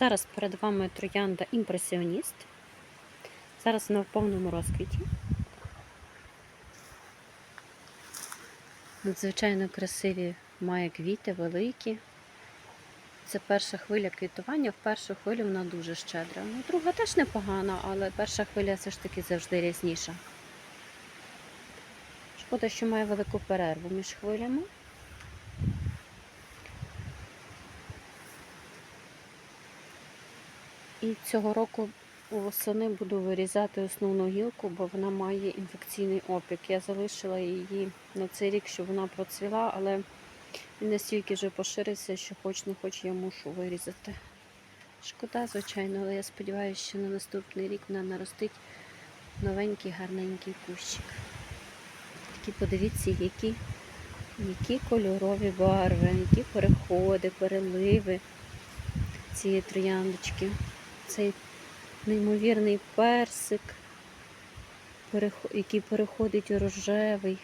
Зараз перед вами троянда імпресіоніст. Зараз вона в повному розквіті. Надзвичайно красиві має квіти, великі. Це перша хвиля квітування. В першу хвилю вона дуже щедра. Ну, друга теж непогана, але перша хвиля все ж таки завжди різніша. Шкода, що має велику перерву між хвилями. І цього року восени буду вирізати основну гілку, бо вона має інфекційний опік. Я залишила її на цей рік, щоб вона процвіла, але він настільки вже поширився, що хоч не хоч я мушу вирізати. Шкода, звичайно, але я сподіваюся, що на наступний рік вона наростить новенький гарненький кущик. Такі подивіться, які, які кольорові барви, які переходи, переливи цієї трояндочки. Цей неймовірний персик, який переходить у рожевий.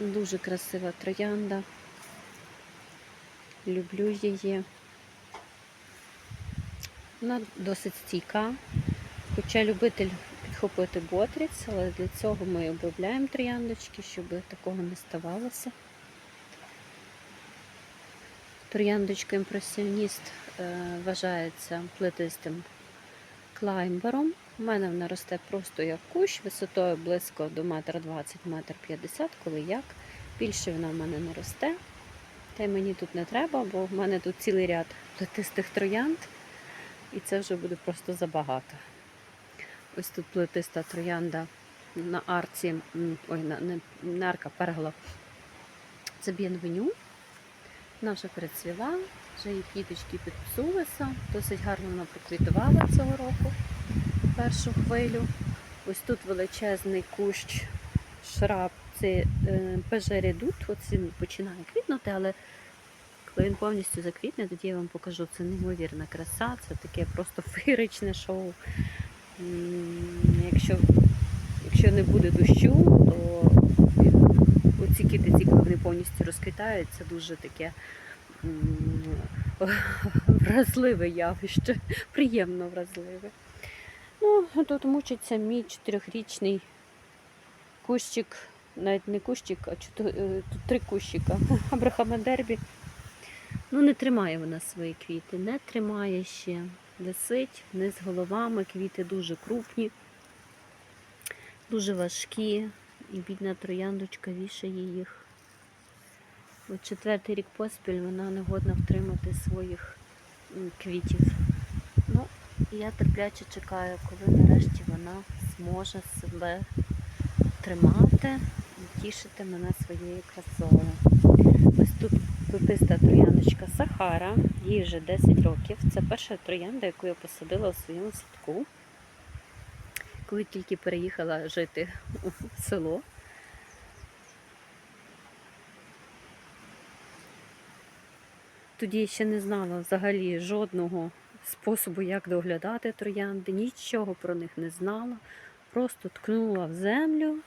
Дуже красива троянда. Люблю її. Вона досить стійка. Хоча любитель підхопити ботріц, але для цього ми обробляємо трояндочки, щоб такого не ставалося. Трояндочка імпресіоніст вважається плетистим клаймбером. У мене вона росте просто як кущ, висотою близько до 1,20 метр 50 коли як. Більше вона в мене не росте. Та й мені тут не треба, бо в мене тут цілий ряд плетистих троянд, і це вже буде просто забагато. Ось тут плетиста троянда на арці, ой, на, не, не арка перегла. Це б'єнвеню. Вже перецвіла, вже її квіточки підпсулися. Досить гарно вона проквітувала цього року першу хвилю. Ось тут величезний кущ шраб, це е, пежередут. Ось він починає квітнути, але коли він повністю заквітне, тоді я вам покажу. Це неймовірна краса, це таке просто феєричне шоу. Якщо, якщо не буде дощу, то оці китиці, коли вони повністю розквітають, це дуже таке вразливе явище, приємно вразливе. Ну, тут мучиться мій чотирьохрічний кущик, навіть не кущик, а чотир- е, три кущика. Абрахама Дербі. Ну, не тримає вона свої квіти, не тримає ще. Висить вниз головами, квіти дуже крупні, дуже важкі, і бідна трояндочка вішає їх. От четвертий рік поспіль вона не годна втримати своїх квітів. Ну, я терпляче чекаю, коли нарешті вона зможе себе тримати і тішити мене своєю красою. Ось тут плетиста трояндочка Сахара, їй вже 10 років. Це перша троянда, яку я посадила у своєму садку, коли тільки переїхала жити у село. Тоді ще не знала взагалі жодного способу, як доглядати троянди, нічого про них не знала. Просто ткнула в землю.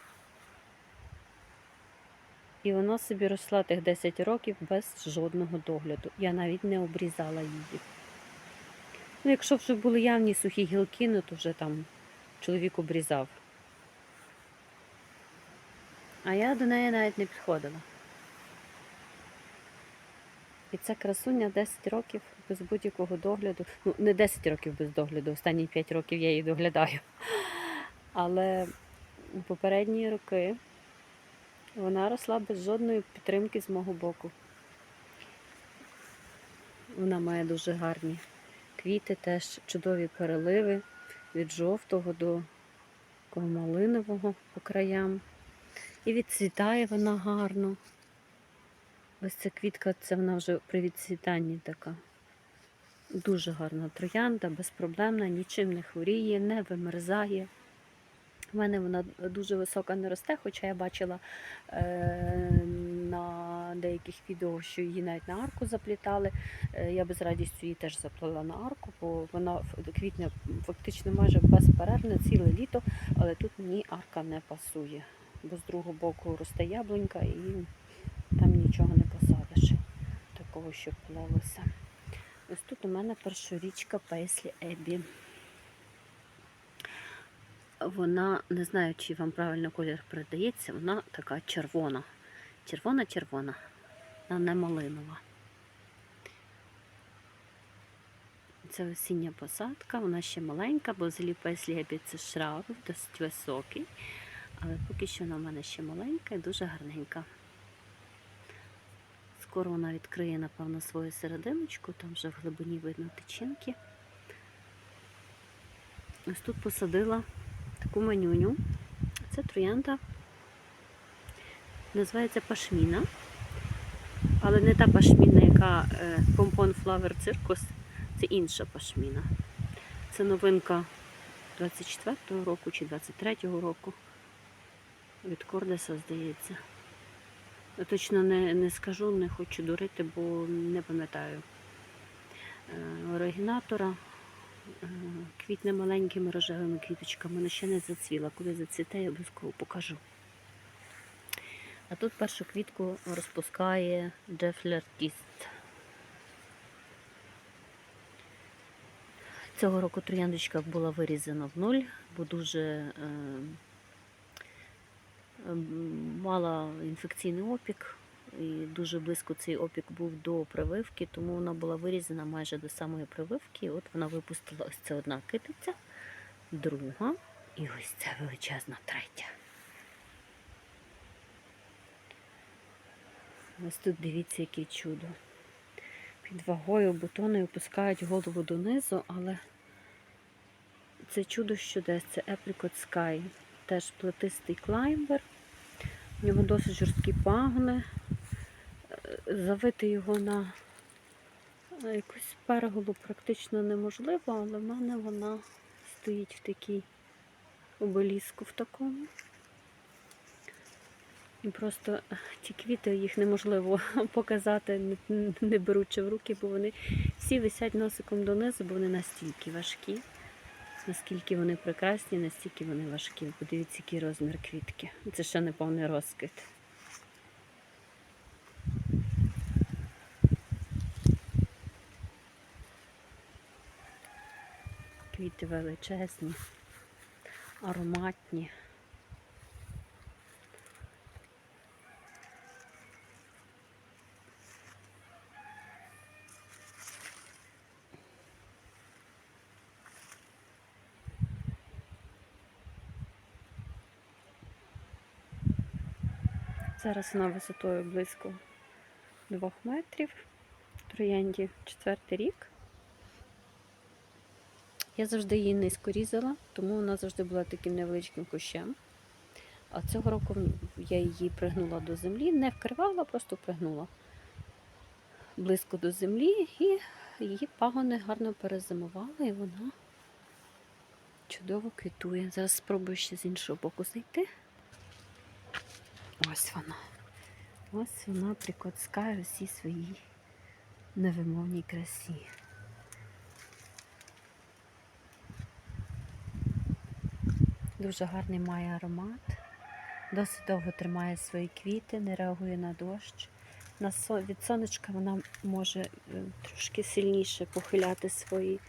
І вона собі росла тих 10 років без жодного догляду. Я навіть не обрізала її. Ну, якщо вже були явні сухі гілки, ну то вже там чоловік обрізав. А я до неї навіть не підходила. І ця красуня 10 років без будь-якого догляду. Ну, не 10 років без догляду, останні 5 років я її доглядаю. Але у попередні роки вона росла без жодної підтримки з мого боку. Вона має дуже гарні квіти, теж чудові переливи від жовтого до такого малинового по краям. І відцвітає вона гарно. Ось ця квітка, це вона вже при відцвітанні така. Дуже гарна троянда, безпроблемна, нічим не хворіє, не вимерзає. У мене вона дуже висока не росте, хоча я бачила е, на деяких відео, що її навіть на арку заплітали. Е, я би з радістю її теж заплела на арку, бо вона квітне фактично майже безперервно ціле літо, але тут мені арка не пасує, бо з другого боку росте яблунька і нічого не посадиш. Так однаково, щоб плелося. Ось тут у мене першорічка Пейслі Еббі. Вона, не знаю, чи вам правильно колір передається, вона така червона. Червона-червона. Вона не малинова. Це осіння посадка, вона ще маленька, бо взагалі Пейслі це шраб, досить високий. Але поки що вона в мене ще маленька і дуже гарненька. Скоро вона відкриє, напевно, свою серединочку, там вже в глибині видно тичинки. Ось тут посадила таку манюню. Це троянда. Називається пашміна. Але не та пашміна, яка е, Pompon Flower Circus, це інша пашміна. Це новинка 24-го року чи 23-го року. Від Кордеса, здається. Точно не, не скажу, не хочу дурити, бо не пам'ятаю Е, оригінатора. Е, Квітне маленькими рожевими квіточками, вона ще не зацвіла. Коли зацвіте, я обов'язково покажу. А тут першу квітку розпускає Джефлер Кіст. Цього року трояндочка була вирізана в нуль, бо дуже е, мала інфекційний опік, і дуже близько цей опік був до прививки, тому вона була вирізана майже до самої прививки. От вона випустила ось це одна китиця, друга і ось ця величезна третя. Ось тут дивіться, яке чудо. Під вагою бутони опускають голову донизу, але це чудо що десь, це Apricot Sky. Теж плетистий клаймбер. У нього досить жорсткі пагони. Е, Завити його на якусь перголу практично неможливо, але в мене вона стоїть в такій обеліску в такому. І просто ті квіти їх неможливо показати, не беручи в руки, бо вони всі висять носиком донизу, бо вони настільки важкі. Наскільки вони прекрасні, настільки вони важкі. Подивіться, який розмір квітки. Це ще не повний розквіт. Квіти величезні, ароматні. Зараз вона висотою близько 2 метрів. Троянді четвертий рік. Я завжди її низько різала, тому вона завжди була таким невеличким кущем. А цього року я її пригнула до землі, не вкривала, просто пригнула близько до землі і її пагони гарно перезимували, і вона чудово квітує. Зараз спробую ще з іншого боку зайти. Ось вона. Ось вона прикоцкає усі свої невимовній красі. Дуже гарний має аромат. Досить довго тримає свої квіти, не реагує на дощ. На со- Від сонечка вона може е, трошки сильніше похиляти свої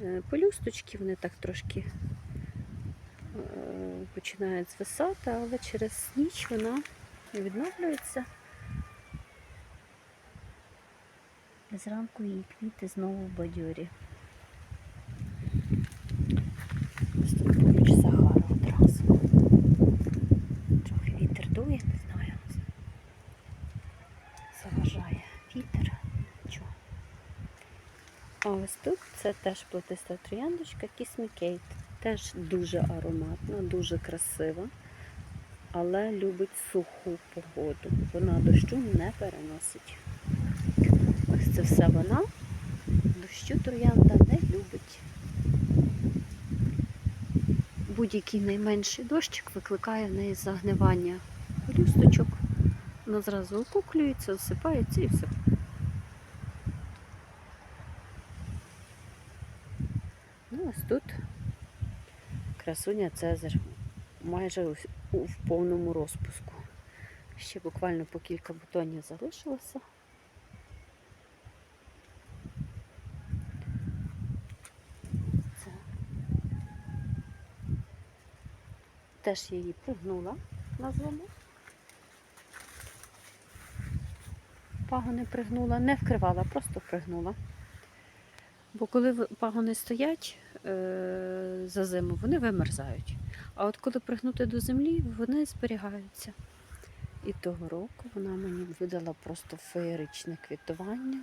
е, пелюсточки, вони так трошки е, починають звисати, але через ніч вона І зранку її квіти знову в бадьорі. Ось тут Сахара одразу. Трохи вітер дує, не знаю. Заважає вітер. Чого? А ось тут це теж плетиста трояндочка Kate. Теж дуже ароматна, дуже красива, але любить суху погоду. Вона дощу не переносить. Ось це все вона. Дощу троянда не любить. Будь-який найменший дощик викликає в неї загнивання пелюсточок. Вона зразу окуклюється, осипається і все. Ну, ось тут красуня Цезар майже в повному розпуску. Ще буквально по кілька бутонів залишилося. Це. Теж я її пригнула на злому. Пагони пригнула, не вкривала, просто пригнула. Бо коли пагони стоять е, за зиму, вони вимерзають. А от коли пригнути до землі, вони зберігаються. І того року вона мені видала просто феєричне квітування.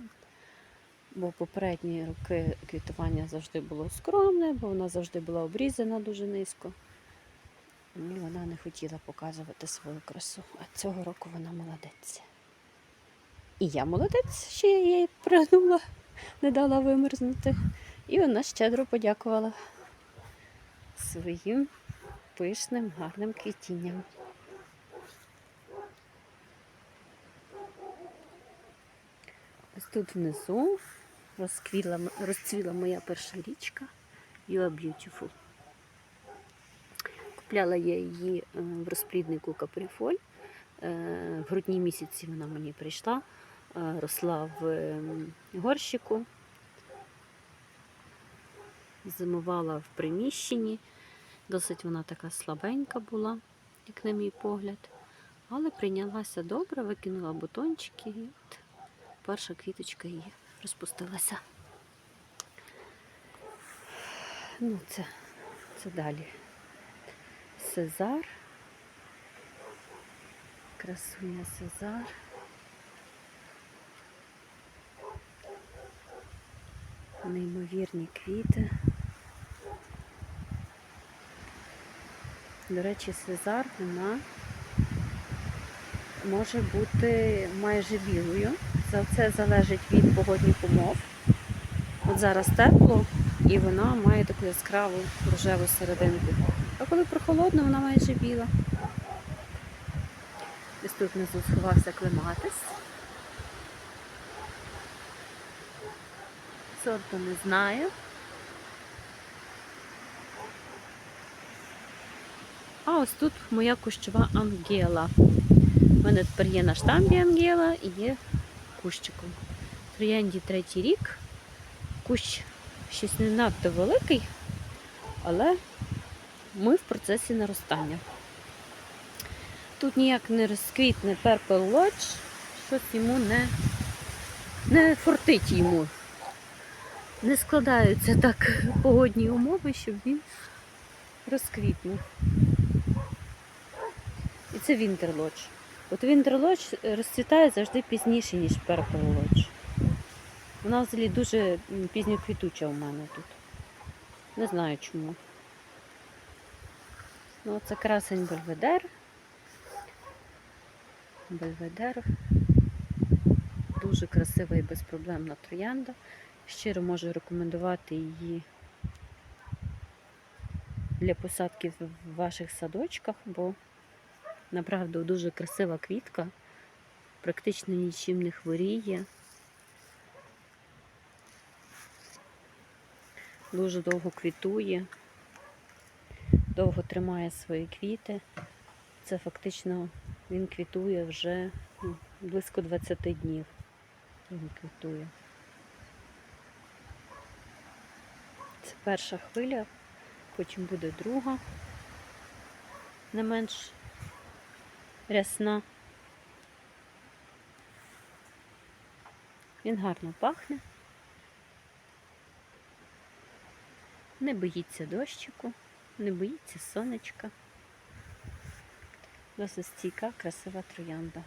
Бо попередні роки квітування завжди було скромне, бо вона завжди була обрізана дуже низько. І вона не хотіла показувати свою красу. А цього року вона молодець. І я молодець, що я її пригнула, не дала вимерзнути. І вона щедро подякувала своїм пишним, гарним квітінням. Ось тут внизу розквіла, розцвіла моя перша річка You are Beautiful. Купляла я її е, в розпліднику Каприфоль. Е, В грудні місяці вона мені прийшла, е, росла в горщику, зимувала в приміщенні. Досить вона така слабенька була, як на мій погляд. Але прийнялася добре, викинула бутончики і от перша квіточка її розпустилася. Ну, це, це далі. Сезар. Красуня Сезар. Неймовірні квіти. До речі, Сезар вона може бути майже білою. Це це залежить від погодних умов. От зараз тепло і вона має таку яскраву рожеву серединку. А коли прохолодно, вона майже біла. Ось тут внизу сховався клематис. Сорту не знаю. А ось тут моя кущова ангела. У мене тепер є на штамбі ангела і є кущиком. Троянді третій рік. Кущ щось не надто великий, але ми в процесі наростання. Тут ніяк не розквітне Purple Lodge, щось йому не, не фортить йому. Не складаються так погодні умови, щоб він розквітнув. І це Lodge. От Lodge розцвітає завжди пізніше, ніж Lodge. Вона взагалі дуже пізньоквітуча у мене тут. Не знаю чому. Ну, це красень Бельведер. Бельведер. Дуже красива і безпроблемна троянда. Щиро можу рекомендувати її для посадки в ваших садочках, бо направду дуже красива квітка, практично нічим не хворіє. Дуже довго квітує, довго тримає свої квіти. Це фактично він квітує вже ну, близько 20 днів. Він квітує. Це перша хвиля, потім буде друга, не менш рясна. Він гарно пахне. Не боїться дощику, не боїться сонечка. Досить стійка, красива троянда.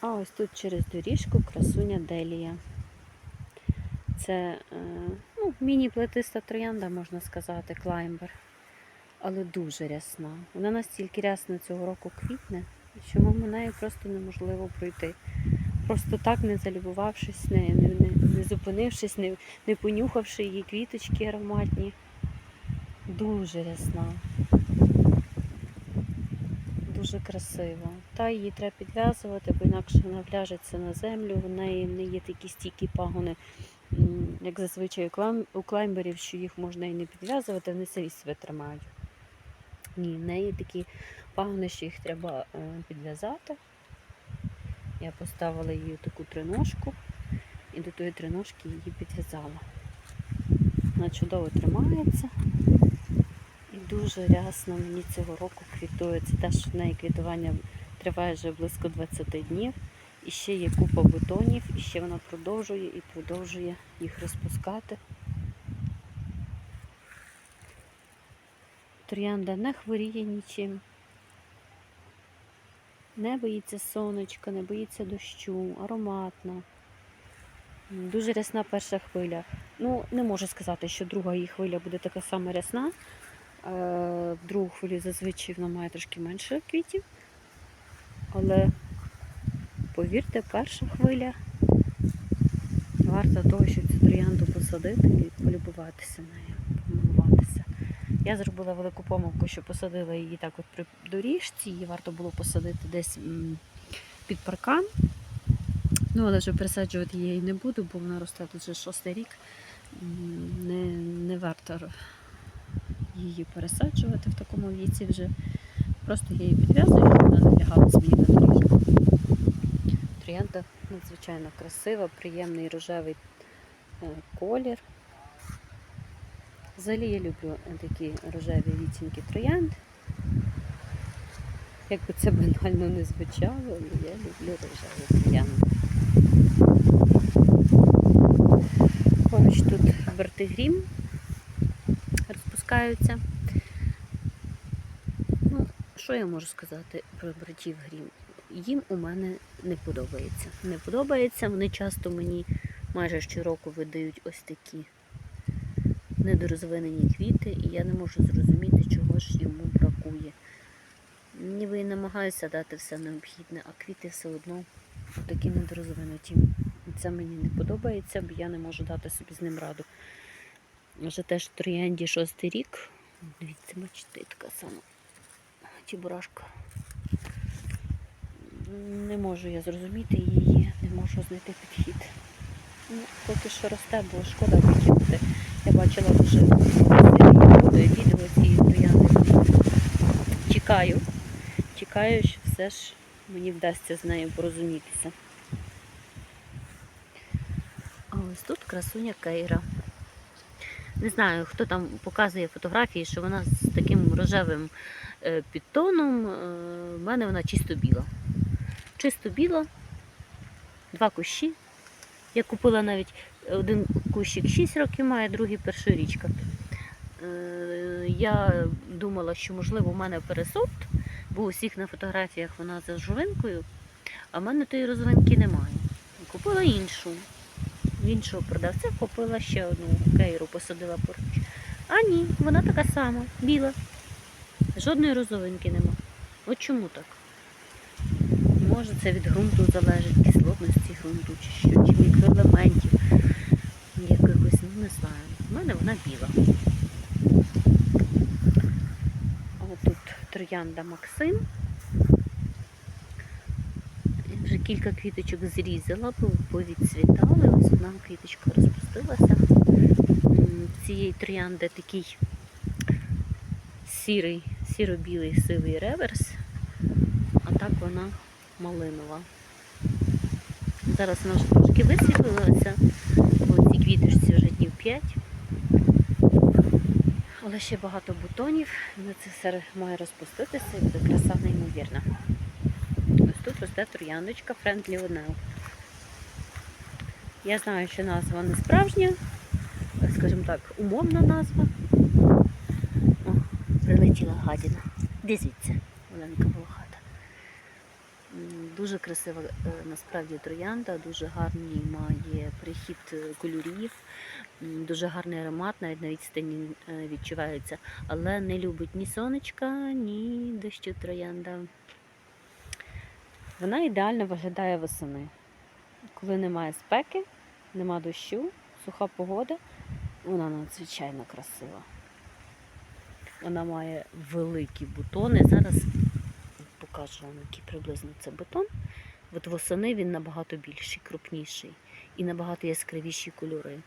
А ось тут через доріжку красуня Делія. Це е, ну, міні-плетиста троянда, можна сказати, клаймбер. Але дуже рясна. Вона настільки рясна цього року квітне, що мимо неї просто неможливо пройти. Просто так не залюбувавшись, не, не, не, зупинившись, не, не понюхавши її квіточки ароматні. Дуже рясна. Дуже красива. Та її треба підв'язувати, бо інакше вона вляжеться на землю, в неї не є такі стійкі пагони, як зазвичай у клаймберів, що їх можна і не підв'язувати, вони самі себе тримають. Ні, в неї такі пагони, що їх треба е, підв'язати. Я поставила її таку триножку і до тої триножки її підв'язала. Вона чудово тримається. і дуже рясно мені цього року квітує. Це теж в неї квітування триває вже близько 20 днів. І ще є купа бутонів, і ще вона продовжує і продовжує їх розпускати. Троянда не хворіє нічим. Не боїться сонечка, не боїться дощу, ароматна. Дуже рясна перша хвиля. Ну, не можу сказати, що друга її хвиля буде така сама рясна. Е, В другу хвилю зазвичай вона має трошки менше квітів. Але повірте, перша хвиля варта того, щоб цю троянду посадити і полюбуватися нею. Я зробила велику помилку, що посадила її так от при доріжці, її варто було посадити десь під паркан. Ну, але вже пересаджувати її не буду, бо вона росте тут вже шостий рік. Не, не варто її пересаджувати в такому віці вже. Просто я її підв'язую, вона не лягалась мені на доріжку. Троянда надзвичайно красива, приємний рожевий е, колір. Взагалі я люблю е, такі рожеві відтінки троянд. Як би це банально не звучало, але я люблю рожеві троянди. Поруч тут вертигрім розпускаються. Ну, що я можу сказати про братів грім? Їм у мене не подобається. Не подобається, вони часто мені майже щороку видають ось такі недорозвинені квіти, і я не можу зрозуміти, чого ж йому бракує. Ніби і намагаюся дати все необхідне, а квіти все одно такі недорозвинуті. Це мені не подобається, бо я не можу дати собі з ним раду. Вже теж в троянді шостий рік. Дивіться, бачите, така сама чебурашка. Не можу я зрозуміти її, не можу знайти підхід. Ну, поки що росте, бо шкода викинути. Я бачила красиві відео цієї троянди. Чекаю. Чекаю, що все ж мені вдасться з нею порозумітися. А ось тут красуня Кейра. Не знаю, хто там показує фотографії, що вона з таким рожевим е, підтоном. Е, в мене вона чисто біла. Чисто біла, два кущі. Я купила навіть один кущик 6 років має, другий першорічка. Е, Я думала, що можливо в мене пересорт, бо у всіх на фотографіях вона за жовинкою, а в мене тої розвинки немає. Купила іншу. В іншого продавця купила ще одну кейру, посадила поруч. А ні, вона така сама, біла. Жодної розовинки нема. От чому так? Може це від ґрунту залежить, кислотності ґрунту чи що, чи мікроелементів не знаю. У мене вона біла. А от троянда Максим. Я вже кілька квіточок зрізала, повідцвітали. Ось одна квіточка розпустилася. Цієї троянди такий сірий, сіро-білий сивий реверс, а так вона малинова. Зараз вона вже трошки висвітлилася, бо цій квіточці вже днів 5. Але ще багато бутонів, на це все має розпуститися і буде краса неймовірна. Ось тут росте трояндочка Friendly O'Neill. Я знаю, що назва не справжня, скажімо так, умовна назва. О, прилетіла гадіна. Де звідси, Оленка Волохата. Дуже красива е, насправді троянда, дуже гарний має прихід е, кольорів, дуже гарний аромат, навіть на відстані е, відчувається, але не любить ні сонечка, ні дощу троянда. Вона ідеально виглядає восени. Коли немає спеки, нема дощу, суха погода, вона надзвичайно красива. Вона має великі бутони. Зараз покажу вам, який приблизно це бутон. От восени він набагато більший, крупніший і набагато яскравіші кольори.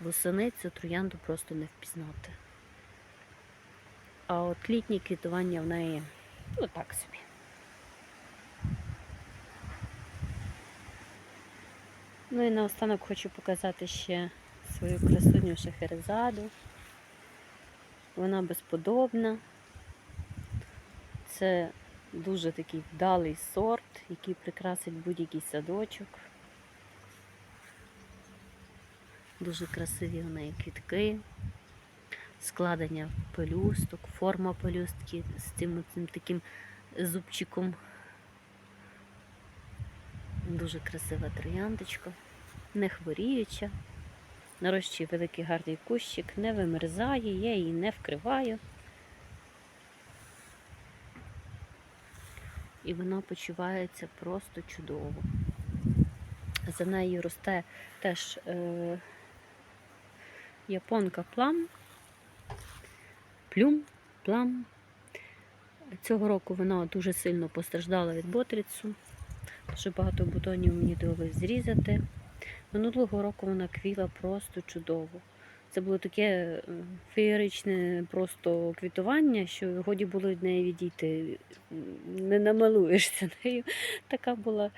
Восени цю троянду просто не впізнати. А от літнє квітування в неї ну так собі. Ну і наостанок хочу показати ще свою красуню шахерезаду. Вона безподобна. Це дуже такий вдалий сорт, який прикрасить будь-який садочок. Дуже красиві у неї квітки, складення пелюсток, форма пелюстки з цим, цим таким зубчиком. Дуже красива трояндочка, не хворіюча. Нарощує великий гарний кущик, не вимерзає, я її не вкриваю. І вона почувається просто чудово. За нею росте теж е, японка плам, плюм, плам. Цього року вона дуже сильно постраждала від ботрицу. Дуже багато бутонів мені довелось зрізати. Минулого року вона квіла просто чудово. Це було таке е, феєричне просто квітування, що годі було від неї відійти. Не намилуєшся нею. Така була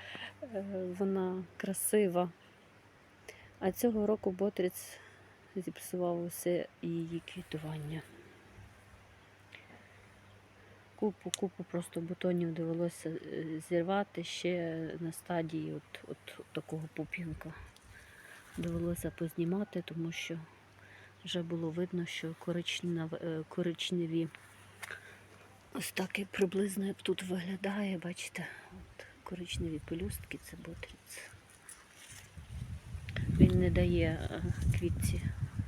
е, вона красива. А цього року Ботриць зіпсував усе її квітування. Купу, купу просто бутонів довелося е, зірвати ще на стадії от, от, такого пупінка. Довелося познімати, тому що вже було видно, що коричневі, коричневі ось так і приблизно як тут виглядає, бачите, от коричневі пелюстки це ботриць. Він не дає е, квітці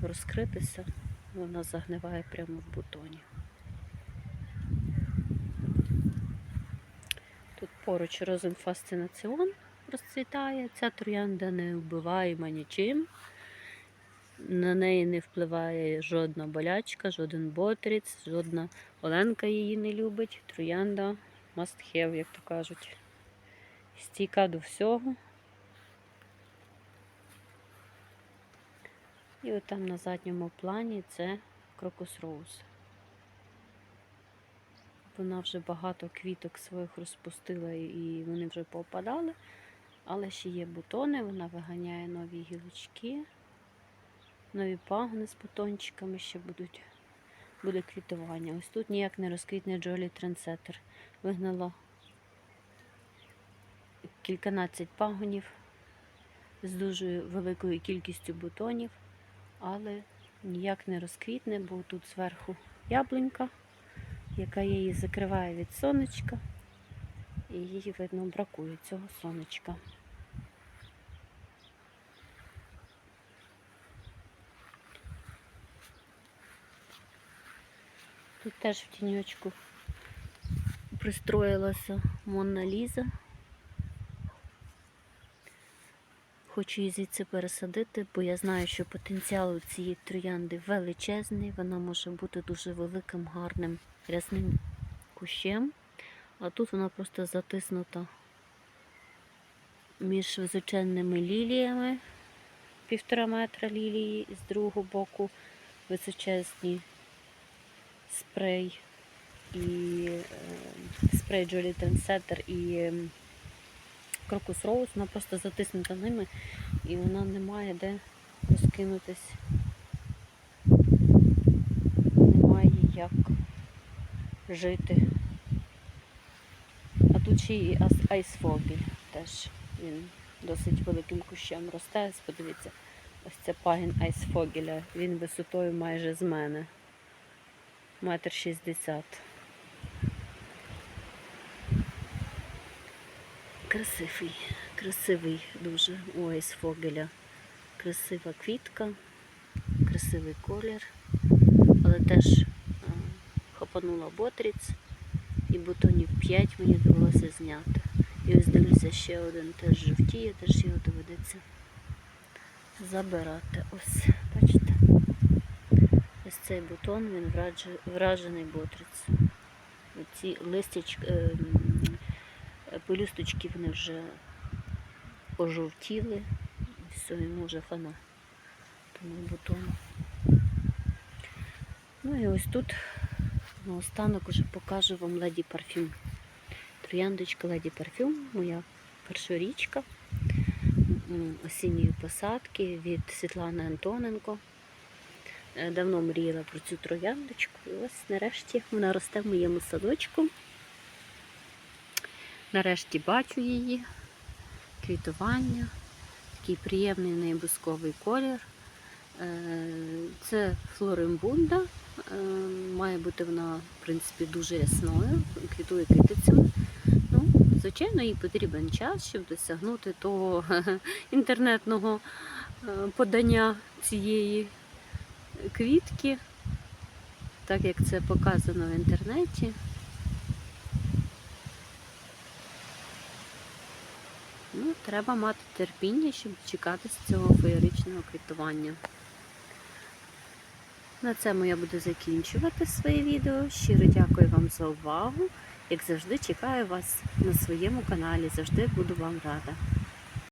розкритися, вона загниває прямо в бутоні. Тут поруч розенфасцинаціон розцвітає. Ця троянда не вбиваєма нічим. На неї не впливає жодна болячка, жоден ботріц, жодна Оленка її не любить. Троянда must have, як то кажуть. Стійка до всього. І от там на задньому плані це крокус роуз. Вона вже багато квіток своїх розпустила і вони вже попадали, але ще є бутони, вона виганяє нові гілочки, нові пагони з бутончиками ще будуть. Буде квітування. Ось тут ніяк не розквітне Джолі Трендсеттер. Вигнала кільканадцять пагонів з дуже великою кількістю бутонів, але ніяк не розквітне, бо тут зверху яблунька яка її закриває від сонечка, і їй, видно, бракує цього сонечка. Тут теж в тіньочку пристроїлася Монна Ліза. Хочу її звідси пересадити, бо я знаю, що потенціал у цієї троянди величезний, вона може бути дуже великим, гарним рясним кущем, а тут вона просто затиснута між височенними ліліями, півтора метра лілії, з другого боку височезні спрей і е, спрей Jolly Trendsetter і Крокус Роуз, вона просто затиснута ними і вона не має де розкинутись. Немає як жити. А тут ще і айсфогель теж. Він досить великим кущем росте. Подивіться, ось це пагін айсфогеля. Він висотою майже з мене. Метр шістдесят. Красивий, красивий дуже у айсфогеля. Красива квітка, красивий колір, але теж хапанула ботріць і бутонів 5 мені довелося зняти. І ось дивлюся, ще один теж жовтіє, теж його доведеться забирати. Ось, бачите? Ось цей бутон, він вражений ботрицею. Ці листячки, е, пелюсточки вони вже пожовтіли, все, йому вже хана тому бутону. Ну і ось тут наостанок уже покажу вам леді парфюм. Трояндочка леді парфюм, моя першорічка осінньої посадки від Світлани Антоненко. Е, Давно мріяла про цю трояндочку. І ось нарешті вона росте в моєму садочку. Нарешті бачу її, квітування, такий приємний в неї бусковий колір. Е, Це флоримбунда. Е, Має бути вона, в принципі, дуже ясною, квітує китицями. Ну, звичайно, їй потрібен час, щоб досягнути того інтернетного е, подання цієї квітки, так як це показано в інтернеті. Ну, треба мати терпіння, щоб дочекатися цього феєричного квітування. На цьому я буду закінчувати своє відео. Щиро дякую вам за увагу. Як завжди, чекаю вас на своєму каналі. Завжди буду вам рада.